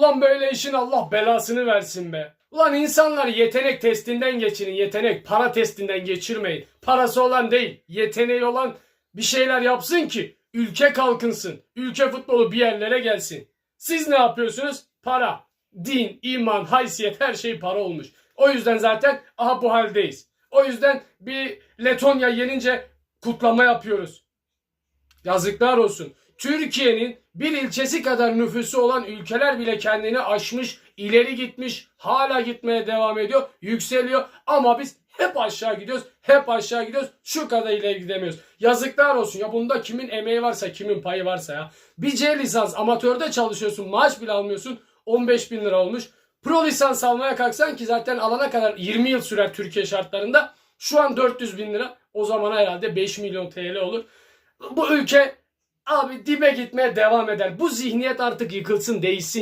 Ulan böyle işin Allah belasını versin be. Ulan insanlar yetenek testinden geçirin. Yetenek para testinden geçirmeyin. Parası olan değil, yeteneği olan bir şeyler yapsın ki ülke kalkınsın. Ülke futbolu bir yerlere gelsin. Siz ne yapıyorsunuz? Para, din, iman, haysiyet her şey para olmuş. O yüzden zaten aha bu haldeyiz. O yüzden bir Letonya yenince kutlama yapıyoruz. Yazıklar olsun. Türkiye'nin bir ilçesi kadar nüfusu olan ülkeler bile kendini aşmış, ileri gitmiş, hala gitmeye devam ediyor, yükseliyor ama biz hep aşağı gidiyoruz, hep aşağı gidiyoruz, şu kadar ileri gidemiyoruz. Yazıklar olsun ya bunda kimin emeği varsa, kimin payı varsa ya. Bir C lisans amatörde çalışıyorsun, maaş bile almıyorsun, 15 bin lira olmuş. Pro lisans almaya kalksan ki zaten alana kadar 20 yıl sürer Türkiye şartlarında. Şu an 400 bin lira. O zaman herhalde 5 milyon TL olur. Bu ülke abi dibe gitmeye devam eder. Bu zihniyet artık yıkılsın değişsin.